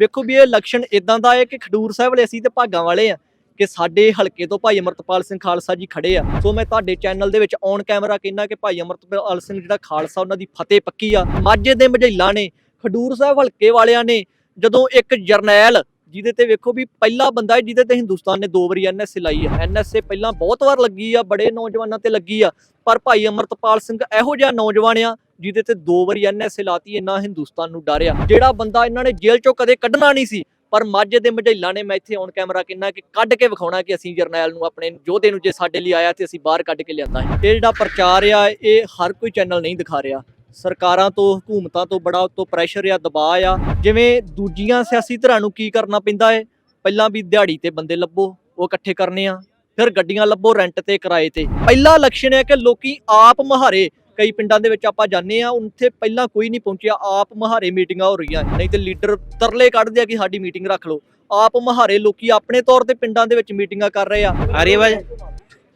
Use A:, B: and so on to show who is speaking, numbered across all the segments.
A: ਵੇਖੋ ਵੀ ਇਹ ਇਲੈਕਸ਼ਨ ਇਦਾਂ ਦਾ ਹੈ ਕਿ ਖਡੂਰ ਸਾਹਿਬ ਵਾਲੇ ਅਸੀਂ ਤੇ ਭਾਗਾਂ ਵਾਲੇ ਆ ਕਿ ਸਾਡੇ ਹਲਕੇ ਤੋਂ ਭਾਈ ਅਮਰਤਪਾਲ ਸਿੰਘ ਖਾਲਸਾ ਜੀ ਖੜੇ ਆ। ਸੋ ਮੈਂ ਤੁਹਾਡੇ ਚੈਨਲ ਦੇ ਵਿੱਚ ਔਨ ਕੈਮਰਾ ਕਹਿੰਦਾ ਕਿ ਭਾਈ ਅਮਰਤਪਾਲ ਸਿੰਘ ਜਿਹੜਾ ਖਾਲਸਾ, ਉਹਨਾਂ ਦੀ ਫਤਿਹ ਪੱਕੀ ਆ। ਮਾਝੇ ਦੇ ਮਝੈਲਾ ਨੇ, ਖਡੂਰ ਸਾਹਿਬ ਹਲਕੇ ਵਾਲਿਆਂ ਨੇ ਜਦੋਂ ਇੱਕ ਜਰਨੈਲ ਜਿਹਦੇ ਤੇ ਵੇਖੋ ਵੀ ਪਹਿਲਾ ਬੰਦਾ ਹੈ ਜਿਹਦੇ ਤੇ ਹਿੰਦੁਸਤਾਨ ਨੇ ਦੋ ਵਾਰੀ ਐਨਐਸਏ ਲਾਈ ਹੈ ਐਨਐਸਏ ਪਹਿਲਾਂ ਬਹੁਤ ਵਾਰ ਲੱਗੀ ਆ, ਬੜੇ ਨੌਜਵਾਨਾਂ ਤੇ ਲੱਗੀ ਆ। ਪਰ ਭਾਈ ਅਮਰਤਪਾਲ ਸਿੰਘ ਇਹੋ ਜਿਹਾ ਨੌਜਵਾਨ ਆ ਜਿਹਦੇ ਤੇ ਦੋ ਵਾਰੀ ਐਨਐਸਏ ਲਾਤੀ ਇੰਨਾ ਹਿੰਦੁਸਤਾਨ ਨੂੰ ਡਰਿਆ। ਜਿਹੜਾ ਬੰਦਾ ਇਹਨਾਂ ਨੇ ਜੇਲ੍ਹ ਚੋਂ ਕਦੇ ਕੱਢਣਾ ਨਹੀਂ ਸੀ, ਪਰ ਮਾਝੇ ਦੇ ਮਝੈਲਾਂ ਨੇ ਮੈਂ ਇੱਥੇ ਔਨ ਕੈਮਰਾ ਕਿੰਨਾ ਕਿ ਕੱਢ ਕੇ ਵਿਖਾਉਣਾ ਕਿ ਅਸੀਂ ਜਰਨੈਲ ਨੂੰ ਆਪਣੇ ਯੋਧੇ ਨੂੰ ਜੇ ਸਾਡੇ ਲਈ ਆਇਆ ਤੇ ਅਸੀਂ ਬਾਹਰ ਕੱਢ ਕੇ ਲਿਆਂਦਾ ਹੈ। ਇਹ ਜਿਹੜਾ ਪ੍ਰਚਾਰ ਆ, ਇਹ ਹਰ ਕੋਈ ਚੈਨਲ ਨਹੀਂ ਦਿਖਾ ਰਿਹਾ। ਸਰਕਾਰਾਂ ਤੋਂ, ਹਕੂਮਤਾਂ ਤੋਂ ਬੜਾ ਉਤੋਂ ਪ੍ਰੈਸ਼ਰ ਆ, ਦਬਾਅ ਆ। ਜਿਵੇਂ ਦੂਜੀਆਂ ਸਿਆਸੀ ਧਿਰਾਂ ਨੂੰ ਕੀ ਕਰਨਾ ਪੈਂਦਾ ਹੈ ਪਹਿਲਾਂ ਵੀ ਦਿਹਾੜੀ ਤੇ ਬੰਦੇ ਲੱਭੋ, ਉਹ ਇਕੱਠੇ ਕਰਨੇ ਆ। ਫਿਰ ਗੱਡੀਆਂ ਲੱਭੋ ਰੈਂਟ ਤੇ ਕਿਰਾਏ ਤੇ। ਪਹਿਲਾ ਲਕਸ਼ਣ ਹੈ ਕਿ ਲੋਕੀ ਆਪ ਮਹਾਰੇ ਕਈ ਪਿੰਡਾਂ ਦੇ ਵਿੱਚ ਆਪਾਂ ਜਾਂਦੇ ਆ ਉੱਥੇ ਪਹਿਲਾਂ ਕੋਈ ਨਹੀਂ ਪਹੁੰਚਿਆ। ਆਪ ਮਹਾਰੇ ਮੀਟਿੰਗਾਂ ਹੋ ਰਹੀਆਂ। ਨਹੀਂ ਤੇ ਲੀਡਰ ਤਰਲੇ ਕੱਢਦੇ ਆ ਕਿ ਸਾਡੀ ਮੀਟਿੰਗ ਰੱਖ ਲਓ। ਆਪ ਮਹਾਰੇ ਲੋਕੀ ਆਪਣੇ ਤੌਰ ਤੇ ਪਿੰਡਾਂ ਦੇ ਵਿੱਚ ਮੀਟਿੰਗਾਂ ਕਰ ਰਹੇ ਆ।
B: ਆਰੀਆਵਾਜ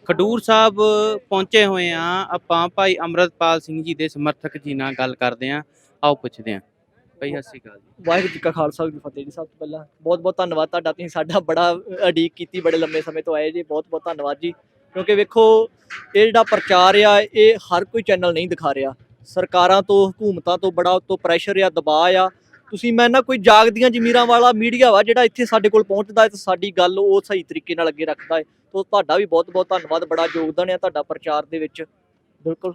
B: ਖਡੂਰ ਸਾਹਿਬ ਪਹੁੰਚੇ ਹੋਏ ਆ। ਆਪਾਂ ਭਾਈ ਅਮਰਤਪਾਲ ਸਿੰਘ ਜੀ ਦੇ ਸਮਰਥਕ ਜੀ ਨਾਲ ਗੱਲ ਕਰਦੇ ਆ। ਆਓ ਪੁੱਛਦੇ ਆ। ਭਾਈ ਸਤਿ ਸ਼੍ਰੀ ਅਕਾਲ
A: ਵਾਹਿਗੁਰੂ ਜੀ ਕਾ ਖਾਲਸਾ ਵਾਹਿਗੁਰੂ ਜੀ ਫਤਿਹ ਜੀ ਸਭ ਤੋਂ ਪਹਿਲਾਂ। ਬਹੁਤ ਬਹੁਤ ਧੰਨਵਾਦ ਤੁਹਾਡਾ। ਤੁਸੀਂ ਸਾਡਾ ਬੜਾ ਅਡੀਕ ਕੀਤੀ ਬੜੇ ਲੰਮੇ ਸਮੇਂ ਤੋਂ ਆਏ ਜੀ। ਬਹੁਤ ਬਹੁਤ ਧੰਨਵਾਦ ਜੀ। ਕਿਉਂਕਿ ਵੇਖੋ ਇਹ ਜਿਹੜਾ ਪ੍ਰਚਾਰ ਆ ਇਹ ਹਰ ਕੋਈ ਚੈਨਲ ਨਹੀਂ ਦਿਖਾ ਰਿਹਾ। ਸਰਕਾਰਾਂ ਤੋਂ ਹਕੂਮਤਾਂ ਤੋਂ ਬੜਾ ਉਤੋਂ ਪ੍ਰੈਸ਼ਰ ਆ ਦਬਾਅ ਆ। ਤੁਸੀਂ ਮੈਂ ਨਾ ਕੋਈ ਜਾਗਦੀਆਂ ਜ਼ਮੀਰਾਂ ਵਾਲਾ ਮੀਡੀਆ ਵਾ ਜਿਹੜਾ ਇੱਥੇ ਸਾਡੇ ਕੋਲ ਪਹੁੰਚਦਾ ਹੈ ਤੇ ਸਾਡੀ ਗੱਲ ਉਹ ਸਹੀ ਤਰੀਕੇ ਨਾਲ ਅੱਗੇ ਰੱਖਦਾ ਹੈ। ਤੋਂ ਤੁਹਾਡਾ ਵੀ ਬਹੁਤ ਬਹੁਤ ਧੰਨਵਾਦ ਬੜਾ ਯੋਗਦਾਨ ਹੈ ਤੁਹਾਡਾ ਪ੍ਰਚਾਰ ਦੇ ਵਿੱਚ। ਬਿਲਕੁਲ।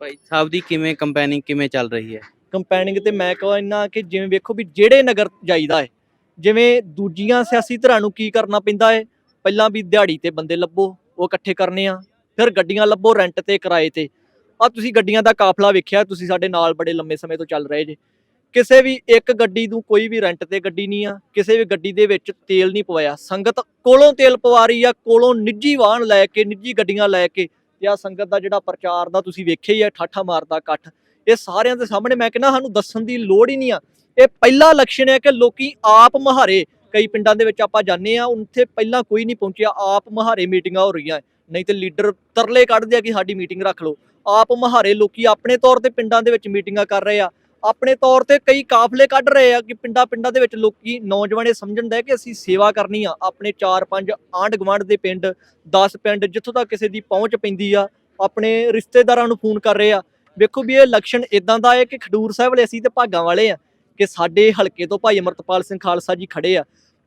B: ਭਾਈ ਸਾਹਿਬ ਦੀ ਕਿਵੇਂ ਕੰਪੇਨਿੰਗ ਕਿਵੇਂ ਚੱਲ ਰਹੀ ਹੈ?
A: ਕੰਪੈਨਿੰਗ ਤੇ ਮੈਂ ਕਹਿੰਦਾ ਕਿ ਜਿਵੇਂ ਵੇਖੋ ਵੀ ਜਿਹੜੇ ਨਗਰ ਜਾਈਦਾ ਹੈ ਜਿਵੇਂ ਦੂਜੀਆਂ ਸਿਆਸੀ ਧਿਰਾਂ ਨੂੰ ਕੀ ਕਰਨਾ ਪੈਂਦਾ ਹੈ? ਪਹਿਲਾਂ ਵੀ ਦਿਹਾੜੀ ਤੇ ਬੰਦੇ ਲੱਭੋ ਉਹ ਇਕੱਠੇ ਕਰਨੇ ਆ। ਫਿਰ ਗੱਡੀਆਂ ਲੱਭੋ ਰੈਂਟ ਤੇ ਕਿਰਾਏ ਤੇ। ਆ ਤੁਸੀਂ ਗੱਡੀਆਂ ਦਾ ਕਾਫਲਾ ਵੇਖਿਆ, ਤੁਸੀਂ ਸਾਡੇ ਨਾਲ ਬੜੇ ਲੰਮੇ ਸਮੇਂ ਤੋਂ ਚੱਲ ਰਹੇ ਜੇ। ਕਿਸੇ ਵੀ ਇੱਕ ਗੱਡੀ ਨੂੰ ਕੋਈ ਵੀ ਰੈਂਟ ਤੇ ਗੱਡੀ ਨਹੀਂ ਆ। ਕਿਸੇ ਵੀ ਗੱਡੀ ਦੇ ਵਿੱਚ ਤੇਲ ਨਹੀਂ ਪਵਾਇਆ। ਸੰਗਤ ਕੋਲੋਂ ਤੇਲ ਪਵਾ ਰਹੀ ਆ, ਕੋਲੋਂ ਨਿੱਜੀ ਵਾਹਨ ਲੈ ਕੇ, ਨਿੱਜੀ ਗੱਡੀਆਂ ਲੈ ਕੇ। ਤੇ ਆ ਸੰਗਤ ਦਾ ਜਿਹੜਾ ਪ੍ਰਚਾਰ ਦਾ ਤੁਸੀਂ ਵੇਖਿਆ ਹੀ ਆ, ਠਾਠਾ ਮਾਰਦਾ ਇਕੱਠ। ਇਹ ਸਾਰਿਆਂ ਦੇ ਸਾਹਮਣੇ ਮੈਂ ਕਹਿੰਦਾ ਸਾਨੂੰ ਦੱਸਣ ਦੀ ਲੋੜ ਹੀ ਨਹੀਂ ਆ। ਇਹ ਪਹਿਲਾ ਲਕਸ਼ਣ ਹੈ ਕਿ ਲੋਕੀ ਆਪ ਮਹਾਰੇ ਕਈ ਪਿੰਡਾਂ ਦੇ ਵਿੱਚ ਆਪਾਂ ਜਾਂਦੇ ਆ ਉੱਥੇ ਪਹਿਲਾਂ ਕੋਈ ਨਹੀਂ ਪਹੁੰਚਿਆ, ਆਪ ਮਹਾਰੇ ਮੀਟਿੰਗਾਂ ਹੋ ਰਹੀਆਂ। ਨਹੀਂ ਤੇ ਲੀਡਰ ਤਰਲੇ ਕੱਢਦੇ ਆ ਕਿ ਸਾਡੀ ਮੀਟਿੰਗ ਰੱਖ ਲਓ। ਆਪ ਮਹਾਰੇ ਲੋਕੀ ਆਪਣੇ ਤੌਰ ਤੇ ਪਿੰਡਾਂ ਦੇ ਵਿੱਚ ਮੀਟਿੰਗਾਂ ਕਰ ਰਹੇ ਆ। ਆਪਣੇ ਤੌਰ ਤੇ ਕਈ ਕਾਫਲੇ ਕੱਢ ਰਹੇ ਆ ਕਿ ਪਿੰਡਾਂ ਪਿੰਡਾਂ ਦੇ ਵਿੱਚ ਲੋਕੀ ਨੌਜਵਾਨ ਇਹ ਸਮਝਣ ਦਾ ਕਿ ਅਸੀਂ ਸੇਵਾ ਕਰਨੀ ਆ। ਆਪਣੇ 4-5 ਆਂਢ ਗੁਆਂਢ ਦੇ ਪਿੰਡ 10 ਪਿੰਡ ਜਿੱਥੋਂ ਤੱਕ ਕਿਸੇ ਦੀ ਪਹੁੰਚ ਪੈਂਦੀ ਆ, ਆਪਣੇ ਰਿਸ਼ਤੇਦਾਰਾਂ ਨੂੰ ਫੋਨ ਕਰ ਰਹੇ ਆ। ਵੇਖੋ ਵੀ ਇਹ ਇਲੈਕਸ਼ਨ ਇਦਾਂ ਦਾ ਹੈ ਕਿ ਖਡੂਰ ਸਾਹਿਬ ਵਾਲੇ ਅਸੀਂ ਤੇ ਭਾਗਾਂ ਵਾਲੇ ਆ ਕਿ ਸਾਡੇ ਹਲਕੇ ਤੋਂ ਭਾਈ ਅਮਰਤਪਾਲ ਸਿੰਘ ਖਾਲਸਾ ਜੀ ਖੜੇ ਆ।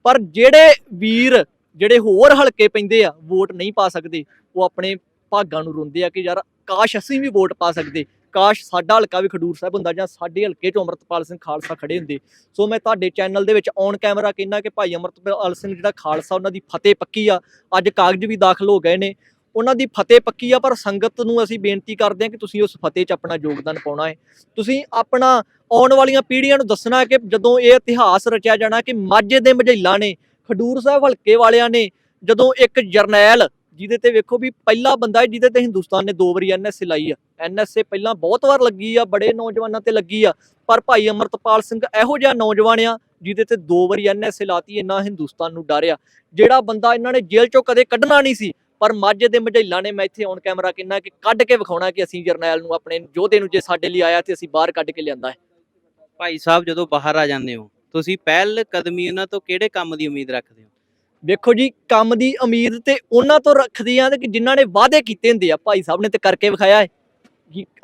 A: ਪਰ ਜਿਹੜੇ ਵੀਰ, ਜਿਹੜੇ ਹੋਰ ਹਲਕੇ ਪੈਂਦੇ ਆ, ਵੋਟ ਨਹੀਂ ਪਾ ਸਕਦੇ। ਉਹ ਆਪਣੇ ਭਾਗਾਂ ਨੂੰ ਰੋਂਦੇ ਆ ਕਿ ਯਾਰ ਕਾਸ਼ ਅਸੀਂ ਵੀ ਵੋਟ ਪਾ ਸਕਦੇ। ਕਾਸ਼ ਸਾਡਾ ਹਲਕਾ ਵੀ ਖਡੂਰ ਸਾਹਿਬ ਹੁੰਦਾ ਜਾਂ ਸਾਡੇ ਹਲਕੇ 'ਚ ਅਮਰਤਪਾਲ ਸਿੰਘ ਖਾਲਸਾ ਖੜੇ ਹੁੰਦੇ। ਸੋ ਮੈਂ ਤੁਹਾਡੇ ਚੈਨਲ ਦੇ ਵਿੱਚ ਔਨ ਕੈਮਰਾ ਕਹਿੰਦਾ ਕਿ ਭਾਈ ਅਮਰਤਪਾਲ ਸਿੰਘ ਜਿਹੜਾ ਖਾਲਸਾ, ਉਹਨਾਂ ਦੀ ਫਤਿਹ ਪੱਕੀ ਆ। ਅੱਜ ਕਾਗਜ਼ ਵੀ ਦਾਖਲ ਹੋ ਗਏ ਨੇ। ਉਹਨਾਂ ਦੀ ਫਤਿਹ ਪੱਕੀ ਆ, ਪਰ ਸੰਗਤ ਨੂੰ ਅਸੀਂ ਬੇਨਤੀ ਕਰਦੇ ਹਾਂ ਕਿ ਤੁਸੀਂ ਉਸ ਫਤਿਹ 'ਚ ਆਪਣਾ ਯੋਗਦਾਨ ਪਾਉਣਾ ਹੈ। ਤੁਸੀਂ ਆਪਣਾ ਆਉਣ ਵਾਲੀਆਂ ਪੀੜ੍ਹੀਆਂ ਨੂੰ ਦੱਸਣਾ ਕਿ ਜਦੋਂ ਇਹ ਇਤਿਹਾਸ ਰਚਿਆ ਜਾਣਾ ਕਿ ਮਾਝੇ ਦੇ ਮਝੈਲਾਂ ਨੇ, ਖਡੂਰ ਸਾਹਿਬ ਹਲਕੇ ਵਾਲਿਆਂ ਨੇ, ਜਦੋਂ ਇੱਕ ਜਰਨੈਲ ਜਿਹਦੇ ਤੇ ਵੇਖੋ ਵੀ ਪਹਿਲਾ ਬੰਦਾ ਹੈ ਜਿਹਦੇ ਤੇ ਹਿੰਦੁਸਤਾਨ ਨੇ ਦੋ ਵਾਰੀ ਐਨਐਸਏ ਲਾਈ ਆ। ਐਨਐਸਏ ਪਹਿਲਾਂ ਬਹੁਤ ਵਾਰ ਲੱਗੀ ਆ, ਬੜੇ ਨੌਜਵਾਨਾਂ ਤੇ ਲੱਗੀ ਆ, ਪਰ ਭਾਈ ਅਮਰਤਪਾਲ ਸਿੰਘ ਇਹੋ ਜਿਹਾ ਨੌਜਵਾਨ ਆ ਜਿਹਦੇ ਤੇ ਦੋ ਵਾਰੀ ਐਨਐਸਏ ਲਾਤੀ, ਇੰਨਾ ਹਿੰਦੁਸਤਾਨ ਨੂੰ ਡਰਿਆ ਜਿਹੜਾ ਬੰਦਾ ਇਹਨਾਂ ਨੇ ਜੇਲ੍ਹ ਚੋਂ ਕਦੇ ਕੱਢਣਾ ਨਹੀਂ ਸੀ ਪਰ ਮਾਝੇ ਦੇ ਮਝੈਲਾਂ ਨੇ ਮੈਂ ਇੱਥੇ ਔਨ ਕੈਮਰਾ ਕਿੰਨਾ ਕਿ ਕੱਢ ਕੇ ਵਿਖਾਉਣਾ ਕਿ ਅਸੀਂ ਜਰਨੈਲ ਨੂੰ ਆਪਣੇ ਯੋਧੇ ਨੂੰ ਜੇ ਸਾਡੇ ਲਈ ਆਇਆ ਤੇ ਅਸੀਂ ਬਾਹਰ ਕੱਢ ਕੇ ਲਿਆਂਦਾ ਹੈ।
B: ਭਾਈ ਸਾਹਿਬ ਜਦੋਂ ਬਾਹਰ ਆ ਜਾਂਦੇ ਹੋ ਤੁਸੀਂ ਪਹਿਲ ਕਦਮੀ ਉਹਨਾਂ ਤੋਂ ਕਿਹੜੇ ਕੰਮ ਦੀ ਉਮੀਦ ਰੱਖਦੇ ਹੋ?
A: ਵੇਖੋ ਜੀ ਕੰਮ ਦੀ ਉਮੀਦ ਤੇ ਉਹਨਾਂ ਤੋਂ ਰੱਖਦੇ ਆ ਕਿ ਜਿਨ੍ਹਾਂ ਨੇ ਵਾਅਦੇ ਕੀਤੇ ਹੁੰਦੇ ਆ ਭਾਈ ਸਾਹਿਬ ਨੇ ਤੇ ਕਰਕੇ ਵਿਖਾਇਆ ਹੈ।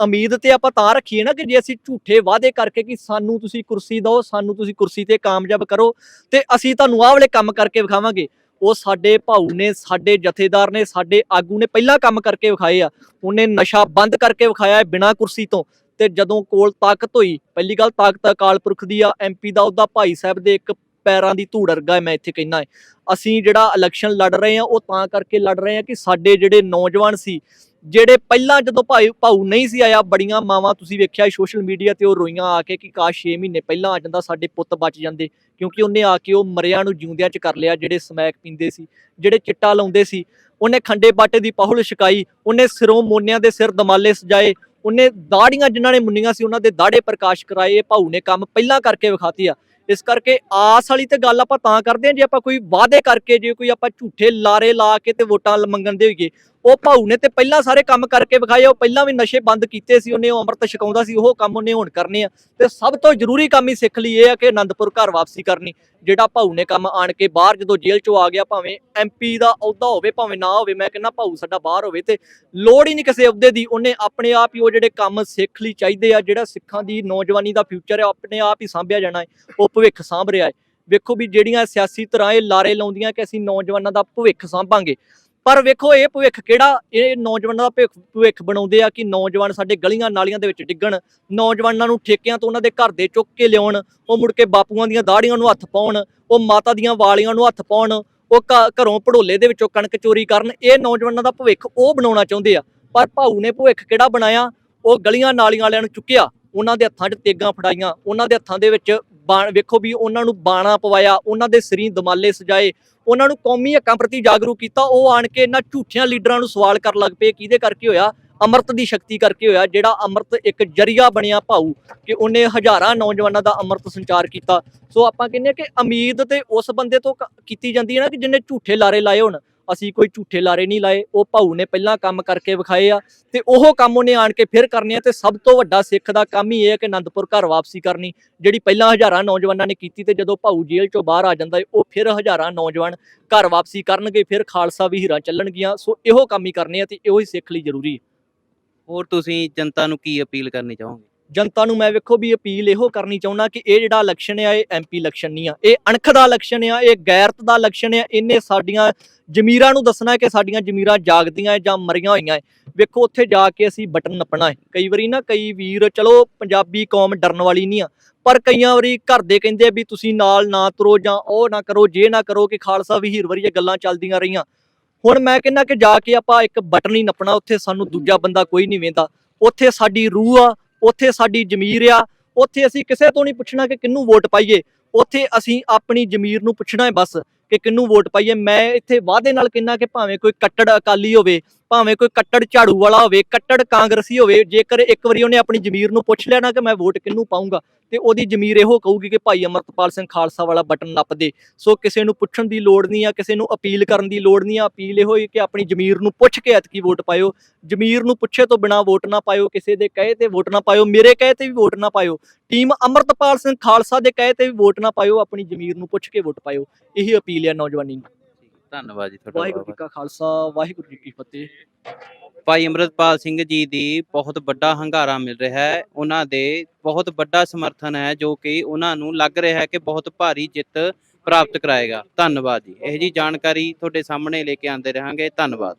A: ਉਮੀਦ ਤੇ ਆਪਾਂ ਤਾਂ ਰੱਖੀਏ ਨਾ ਕਿ ਜੇ ਅਸੀਂ ਝੂਠੇ ਵਾਅਦੇ ਕਰਕੇ ਕਿ ਸਾਨੂੰ ਤੁਸੀਂ ਕੁਰਸੀ ਦਿਓ ਸਾਨੂੰ ਤੁਸੀਂ ਕੁਰਸੀ ਤੇ ਕਾਮਯਾਬ ਕਰੋ ਤੇ ਅਸੀਂ ਤੁਹਾਨੂੰ ਆਹ ਵਾਲੇ ਕੰਮ ਕਰਕੇ ਵਿਖਾਵਾਂਗੇ। ਉਹ ਸਾਡੇ ਭਾਊ ਨੇ, ਸਾਡੇ ਜਥੇਦਾਰ ਨੇ, ਸਾਡੇ ਆਗੂ ਨੇ ਪਹਿਲਾਂ ਕੰਮ ਕਰਕੇ ਵਿਖਾਏ ਆ। ਉਹਨੇ ਨਸ਼ਾ ਬੰਦ ਕਰਕੇ ਵਿਖਾਇਆ ਹੈ ਬਿਨਾਂ ਕੁਰਸੀ ਤੋਂ। ਤੇ ਜਦੋਂ ਕੋਲ ਤਾਕਤ ਹੋਈ, ਪਹਿਲੀ ਗੱਲ ਤਾਕਤ ਅਕਾਲ ਪੁਰਖ ਦੀ ਆ ਐਮਪੀ ਦਾ ਉਹਦਾ ਭਾਈ ਸਾਹਿਬ ਦੇ ਇੱਕ ਪੈਰਾਂ ਦੀ ਧੂੜ ਵਰਗਾ ਮੈਂ ਇੱਥੇ ਕਹਿਣਾ ਹੈ। ਅਸੀਂ ਜਿਹੜਾ ਇਲੈਕਸ਼ਨ ਲੜ ਰਹੇ ਹਾਂ, ਉਹ ਤਾਂ ਕਰਕੇ ਲੜ ਰਹੇ ਹਾਂ ਕਿ ਸਾਡੇ ਜਿਹੜੇ ਨੌਜਵਾਨ ਸੀ ਜਿਹੜੇ ਪਹਿਲਾਂ ਜਦੋਂ ਭਾਈ ਭਾਊ ਨਹੀਂ ਸੀ ਆਇਆ, ਬੜੀਆਂ ਮਾਵਾਂ ਤੁਸੀਂ ਵੇਖਿਆ ਸੋਸ਼ਲ ਮੀਡੀਆ ਤੇ ਉਹ ਰੋਈਆਂ ਆ ਕੇ ਕਿ ਕਾਸ਼ 6 ਮਹੀਨੇ ਪਹਿਲਾਂ ਆ ਜਾਂਦਾ, ਸਾਡੇ ਪੁੱਤ ਬਚ ਜਾਂਦੇ। ਕਿਉਂਕਿ ਉਹਨੇ ਆ ਕੇ ਉਹ ਮਰਿਆਂ ਨੂੰ ਜਿਉਂਦਿਆਂ ਚ ਕਰ ਲਿਆ, ਜਿਹੜੇ ਸਮੈਕ ਪੀਂਦੇ ਸੀ, ਜਿਹੜੇ ਚਿੱਟਾ ਲਾਉਂਦੇ ਸੀ। ਉਹਨੇ ਖੰਡੇ ਬਾਟੇ ਦੀ ਪਹੁਲ ਛਕਾਈ, ਉਹਨੇ ਸਿਰੋਂ ਮੋਨਿਆਂ ਦੇ ਸਿਰ ਦਮਾਲੇ ਸਜਾਏ, ਉਹਨੇ ਦਾੜੀਆਂ ਜਿਨ੍ਹਾਂ ਨੇ ਮੁੰਨੀਆਂ ਸੀ, ਉਹਨਾਂ ਦੇ ਦਾੜੇ ਪ੍ਰਕਾਸ਼ ਕਰਾਏ, ਇਹ ਭਾਊ ਨੇ ਕੰਮ ਪਹਿਲਾਂ ਕਰਕੇ ਵਿਖਾਤੀ ਆ। ਇਸ ਕਰਕੇ ਆਸ ਵਾਲੀ ਤੇ ਗੱਲ ਆਪਾਂ ਤਾਂ ਕਰਦੇ ਹਾਂ, ਜੇ ਆਪਾਂ ਕੋਈ ਵਾਅਦੇ ਕਰਕੇ, ਜੇ ਕੋਈ ਆਪਾਂ ਝੂਠੇ ਲਾਰੇ ਲਾ ਕੇ ਤੇ ਵੋਟਾਂ ਮੰਗਣ ਦੇ ਹੋਈਏ ਉਹ ਭਾਊ ਨੇ ਤੇ ਪਹਿਲਾਂ ਸਾਰੇ ਕੰਮ ਕਰਕੇ ਵਿਖਾਏ, ਉਹ ਪਹਿਲਾਂ ਵੀ ਨਸ਼ੇ ਬੰਦ ਕੀਤੇ ਸੀ, ਉਹਨੇ ਉਹ ਅੰਮ੍ਰਿਤ ਛਕਾਉਂਦਾ ਸੀ, ਉਹ ਕੰਮ ਉਹਨੇ ਹੁਣ ਕਰਨੇ ਆ। ਤੇ ਸਭ ਤੋਂ ਜ਼ਰੂਰੀ ਕੰਮ ਹੀ ਸਿੱਖ ਲਈ ਇਹ ਆ ਕਿ ਆਨੰਦਪੁਰ ਘਰ ਵਾਪਸੀ ਕਰਨੀ, ਜਿਹੜਾ ਭਾਊ ਨੇ ਕੰਮ ਆਣ ਕੇ ਬਾਹਰ ਜਦੋਂ ਜੇਲ੍ਹ ਚੋਂ ਆ ਗਿਆ, ਭਾਵੇਂ ਐਮਪੀ ਦਾ ਅਹੁਦਾ ਹੋਵੇ, ਭਾਵੇਂ ਨਾ ਹੋਵੇ, ਮੈਂ ਕਹਿੰਦਾ ਭਾਊ ਸਾਡਾ ਬਾਹਰ ਹੋਵੇ ਤੇ ਲੋੜ ਹੀ ਨਹੀਂ ਕਿਸੇ ਅਹੁਦੇ ਦੀ, ਉਹਨੇ ਆਪਣੇ ਆਪ ਹੀ ਉਹ ਜਿਹੜੇ ਕੰਮ ਸਿੱਖ ਲਈ ਚਾਹੀਦੇ ਆ, ਜਿਹੜਾ ਸਿੱਖਾਂ ਦੀ, ਨੌਜਵਾਨੀ ਦਾ ਫਿਊਚਰ ਹੈ ਆਪਣੇ ਆਪ ਹੀ ਸਾਂਭਿਆ ਜਾਣਾ ਹੈ, ਉਹ ਭਵਿੱਖ ਸਾਂਭ ਰਿਹਾ ਹੈ। ਵੇਖੋ ਵੀ ਜਿਹੜੀਆਂ ਸਿਆਸੀ ਤਰ੍ਹਾਂ ਇਹ ਲਾਰੇ ਲਾਉਂਦੀਆਂ ਕਿ ਅਸੀਂ ਨੌਜਵਾਨਾਂ ਦਾ ਭਵਿੱਖ ਸਾਂਭਾਂਗੇ। ਪਰ ਵੇਖੋ, ਇਹ ਭਵਿੱਖ ਕਿਹੜਾ? ਇਹ ਨੌਜਵਾਨਾਂ ਦਾ ਭਵਿੱਖ- ਭਵਿੱਖ ਬਣਾਉਂਦੇ ਆ ਕਿ ਨੌਜਵਾਨ ਸਾਡੇ ਗਲੀਆਂ ਨਾਲੀਆਂ ਦੇ ਵਿੱਚ ਡਿੱਗਣ। ਨੌਜਵਾਨਾਂ ਨੂੰ ਠੇਕਿਆਂ ਤੋਂ ਉਹਨਾਂ ਦੇ ਘਰ ਦੇ ਚੁੱਕ ਕੇ ਲਿਆਉਣ, ਉਹ ਮੁੜ ਕੇ ਬਾਪੂਆਂ ਦੀਆਂ ਦਾੜੀਆਂ ਨੂੰ ਹੱਥ ਪਾਉਣ, ਉਹ ਮਾਤਾ ਦੀਆਂ ਵਾਲੀਆਂ ਨੂੰ ਹੱਥ ਪਾਉਣ, ਉਹ ਘਰੋਂ ਪੜੋਲੇ ਦੇ ਵਿੱਚੋਂ ਕਣਕ ਚੋਰੀ ਕਰਨ, ਇਹ ਨੌਜਵਾਨਾਂ ਦਾ ਭਵਿੱਖ ਉਹ ਬਣਾਉਣਾ ਚਾਹੁੰਦੇ ਆ। ਪਰ ਭਾਊ ਨੇ ਭਵਿੱਖ ਕਿਹੜਾ ਬਣਾਇਆ? ਉਹ ਗਲੀਆਂ ਨਾਲੀਆਂ ਵਾਲਿਆਂ ਨੂੰ ਚੁੱਕਿਆ, ਉਹਨਾਂ ਦੇ ਹੱਥਾਂ 'ਚ ਤੇਗਾਂ ਫੜਾਈਆਂ, ਉਹਨਾਂ ਦੇ ਹੱਥਾਂ ਦੇ ਵਿੱਚ ਵੇਖੋ ਵੀ ਉਹਨਾਂ ਨੂੰ ਬਾਣਾ ਪਵਾਇਆ, ਉਹਨਾਂ ਦੇ ਸਰੀਂ ਦਮਾਲੇ ਸਜਾਏ, ਉਹਨਾਂ ਨੂੰ ਕੌਮੀ ਹੱਕਾਂ ਪ੍ਰਤੀ ਜਾਗਰੂਕ ਕੀਤਾ, ਉਹ ਆਣ ਕੇ ਇਹਨਾਂ ਝੂਠਿਆਂ ਲੀਡਰਾਂ ਨੂੰ ਸਵਾਲ ਕਰਨ ਲੱਗ ਪਏ, ਕਿਹਦੇ ਕਰਕੇ ਹੋਇਆ? ਅੰਮ੍ਰਿਤ ਦੀ ਸ਼ਕਤੀ ਕਰਕੇ ਹੋਇਆ, ਜਿਹੜਾ ਅੰਮ੍ਰਿਤ ਇੱਕ ਜਰੀਆ ਬਣਿਆ ਭਾਊ ਕਿ ਉਹਨੇ ਹਜ਼ਾਰਾਂ ਨੌਜਵਾਨਾਂ ਦਾ ਅੰਮ੍ਰਿਤ ਸੰਚਾਰ ਕੀਤਾ। ਸੋ ਆਪਾਂ ਕਹਿੰਦੇ ਹਾਂ ਕਿ ਉਮੀਦ ਤੇ ਉਸ ਬੰਦੇ ਤੋਂ ਕ- ਕੀਤੀ ਜਾਂਦੀ ਹੈ ਨਾ ਕਿ ਜਿਹਨੇ ਝੂਠੇ ਲਾਰੇ ਲਾਏ ਹੋਣ ਅਸੀਂ ਕੋਈ ਝੂਠੇ ਲਾਰੇ ਨਹੀਂ ਲਾਏ, ਉਹ ਭਾਊ ਨੇ ਪਹਿਲਾਂ ਕੰਮ ਕਰਕੇ ਵਿਖਾਏ ਆ ਤੇ ਉਹ ਕੰਮ ਉਹਨੇ ਆਣ ਕੇ ਫਿਰ ਕਰਨੇ ਆ ਤੇ ਸਭ ਤੋਂ ਵੱਡਾ ਸਿੱਖ ਦਾ ਕੰਮ ਹੀ ਇਹ ਹੈ ਕਿ ਅਨੰਦਪੁਰ ਘਰ ਵਾਪਸੀ ਕਰਨੀ, ਜਿਹੜੀ ਪਹਿਲਾਂ ਹਜ਼ਾਰਾਂ ਨੌਜਵਾਨਾਂ ਨੇ ਕੀਤੀ ਤੇ ਜਦੋਂ ਭਾਊ ਜੇਲ੍ਹ ਚੋਂ ਬਾਹਰ ਆ ਜਾਂਦਾ ਏ, ਉਹ ਫਿਰ ਹਜ਼ਾਰਾਂ ਨੌਜਵਾਨ ਘਰ ਵਾਪਸੀ ਕਰਨਗੇ, ਫਿਰ ਖਾਲਸਾ ਵੀ ਹੀਰਾਂ ਚੱਲਣਗੀਆਂ, ਸੋ ਇਹੋ ਕੰਮ ਹੀ ਕਰਨੇ ਆ ਤੇ ਇਹੋ ਹੀ ਸਿੱਖ ਲਈ ਜ਼ਰੂਰੀ ਹੈ।
B: ਹੋਰ ਤੁਸੀਂ ਜਨਤਾ ਨੂੰ ਕੀ ਅਪੀਲ ਕਰਨੀ ਚਾਹੋਗੇ?
A: ਜਨਤਾ ਨੂੰ ਮੈਂ ਵੇਖੋ ਵੀ ਅਪੀਲ ਇਹੋ ਕਰਨੀ ਚਾਹੁੰਦਾ ਕਿ ਇਹ ਜਿਹੜਾ ਇਲੈਕਸ਼ਨ ਆ, ਇਹ ਐਮਪੀ ਇਲੈਕਸ਼ਨ ਨਹੀਂ ਆ। ਇਹ ਅਣਖ ਦਾ ਇਲੈਕਸ਼ਨ ਆ, ਇਹ ਗੈਰਤ ਦਾ ਇਲੈਕਸ਼ਨ ਆ। ਇਹਨੇ ਸਾਡੀਆਂ ਜ਼ਮੀਰਾਂ ਨੂੰ ਦੱਸਣਾ ਕਿ ਸਾਡੀਆਂ ਜ਼ਮੀਰਾਂ ਜਾਗਦੀਆਂ ਹੈ ਜਾਂ ਮਰੀਆਂ ਹੋਈਆਂ ਹੈ ਵੇਖੋ, ਉੱਥੇ ਜਾ ਕੇ ਅਸੀਂ ਬਟਨ ਨੱਪਣਾ ਹੈ ਕਈ ਵਾਰੀ ਨਾ, ਕਈ ਵੀਰ, ਚਲੋ, ਪੰਜਾਬੀ ਕੌਮ ਡਰਨ ਵਾਲੀ ਨਹੀਂ ਆ, ਪਰ ਕਈਆਂ ਵਾਰੀ ਘਰ ਦੇ ਕਹਿੰਦੇ ਵੀ ਤੁਸੀਂ ਨਾਲ ਨਾ ਤੁਰੋ ਜਾਂ ਉਹ ਨਾ ਕਰੋ, ਜੇ ਨਾ ਕਰੋ ਕਿ ਖਾਲਸਾ ਵੀ ਹੀਰ ਵਰੀਏ ਗੱਲਾਂ ਚੱਲਦੀਆਂ ਰਹੀਆਂ। ਹੁਣ ਮੈਂ ਕਹਿੰਦਾ ਕਿ ਜਾ ਕੇ ਆਪਾਂ ਇੱਕ ਬਟਨ ਹੀ ਨੱਪਣਾ, ਉੱਥੇ ਸਾਨੂੰ ਦੂਜਾ ਬੰਦਾ ਕੋਈ ਨਹੀਂ ਵੇਂਦਾ। ਉੱਥੇ ਸਾਡੀ ਰੂਹ ਆ ਉੱਥੇ ਸਾਡੀ ਜ਼ਮੀਰ ਆ, ਉੱਥੇ ਅਸੀਂ ਕਿਸੇ ਤੋਂ ਨਹੀਂ ਪੁੱਛਣਾ ਕਿ ਕਿਹਨੂੰ ਵੋਟ ਪਾਈਏ, ਉੱਥੇ ਅਸੀਂ ਆਪਣੀ ਜ਼ਮੀਰ ਨੂੰ ਪੁੱਛਣਾ ਹੈ ਬਸ। ਕਿ ਕਿਹਨੂੰ ਵੋਟ ਪਾਈਏ, ਮੈਂ ਇੱਥੇ ਵਾਅਦੇ ਨਾਲ ਕਹਿੰਦਾ ਕਿ ਭਾਵੇਂ ਕੋਈ ਕੱਟੜ ਅਕਾਲੀ ਹੋਵੇ, ਭਾਵੇਂ ਕੋਈ ਕੱਟੜ ਝਾੜੂ ਵਾਲਾ ਹੋਵੇ, ਕੱਟੜ ਕਾਂਗਰਸੀ ਹੋਵੇ, ਜੇਕਰ ਇੱਕ ਵਾਰੀ ਉਹਨੇ ਆਪਣੀ ਜ਼ਮੀਰ ਨੂੰ ਪੁੱਛ ਲਿਆ ਨਾ ਕਿ ਮੈਂ ਵੋਟ ਕਿਹਨੂੰ ਪਾਉਂਗਾ ਤੇ ਉਹਦੀ ਜ਼ਮੀਰ ਇਹੋ ਕਹੂਗੀ ਕਿ ਭਾਈ ਅਮਰਤਪਾਲ ਸਿੰਘ ਖਾਲਸਾ ਵਾਲਾ ਬਟਨ ਨੱਪ ਦੇ। ਸੋ ਕਿਸੇ ਨੂੰ ਪੁੱਛਣ ਦੀ ਲੋੜ ਨਹੀਂ ਆ, ਕਿਸੇ ਨੂੰ ਅਪੀਲ ਕਰਨ ਦੀ ਲੋੜ ਨਹੀਂ ਆ, ਅਪੀਲ ਇਹੋ ਹੀ ਕਿ ਆਪਣੀ ਜ਼ਮੀਰ ਨੂੰ ਪੁੱਛ ਕੇ ਐਤਕੀ ਵੋਟ ਪਾਇਓ। ਜ਼ਮੀਰ ਨੂੰ ਪੁੱਛੇ ਤੋਂ ਬਿਨਾ ਵੋਟ ਨਾ ਪਾਇਓ, ਕਿਸੇ ਦੇ ਕਹੇ ਤੇ ਵੋਟ ਨਾ ਪਾਇਓ, ਮੇਰੇ ਕਹੇ ਤੇ ਵੀ ਵੋਟ ਨਾ ਪਾਇਓ। ਟੀਮ ਅਮਰਤਪਾਲ ਸਿੰਘ ਖਾਲਸਾ ਦੇ ਕਹੇ ਤੇ ਵੀ ਵੋਟ ਨਾ ਪਾਇਓ, ਆਪਣੀ ਜ਼ਮੀਰ ਨੂੰ ਪੁੱਛ ਕੇ ਵੋਟ ਪਾਇਓ। ਇਹੀ ਅਪੀਲ ਹੈ ਨੌਜਵਾਨੀ ਨੂੰ।
B: ਧੰਨਵਾਦ ਜੀ ਤੁਹਾਡਾ
A: ਵਾਹਿਗੁਰੂ ਜੀ ਕਾ ਖਾਲਸਾ ਵਾਹਿਗੁਰੂ ਜੀ ਕੀ ਫਤਿਹ।
B: ਭਾਈ ਅਮਰਤਪਾਲ ਸਿੰਘ ਜੀ ਦੀ ਬਹੁਤ ਵੱਡਾ ਹੰਗਾਰਾ ਮਿਲ ਰਿਹਾ ਹੈ। ਉਹਨਾਂ ਦੇ ਬਹੁਤ ਵੱਡਾ ਸਮਰਥਨ ਹੈ ਜੋ ਕਿ ਉਹਨਾਂ ਨੂੰ ਲੱਗ ਰਿਹਾ ਹੈ ਕਿ ਬਹੁਤ ਭਾਰੀ ਜਿੱਤ ਪ੍ਰਾਪਤ ਕਰਾਏਗਾ। ਧੰਨਵਾਦ ਜੀ। ਇਹ ਜੀ ਜਾਣਕਾਰੀ ਤੁਹਾਡੇ ਸਾਹਮਣੇ ਲੈ ਕੇ ਆਂਦੇ ਰਹਾਂਗੇ। ਧੰਨਵਾਦ।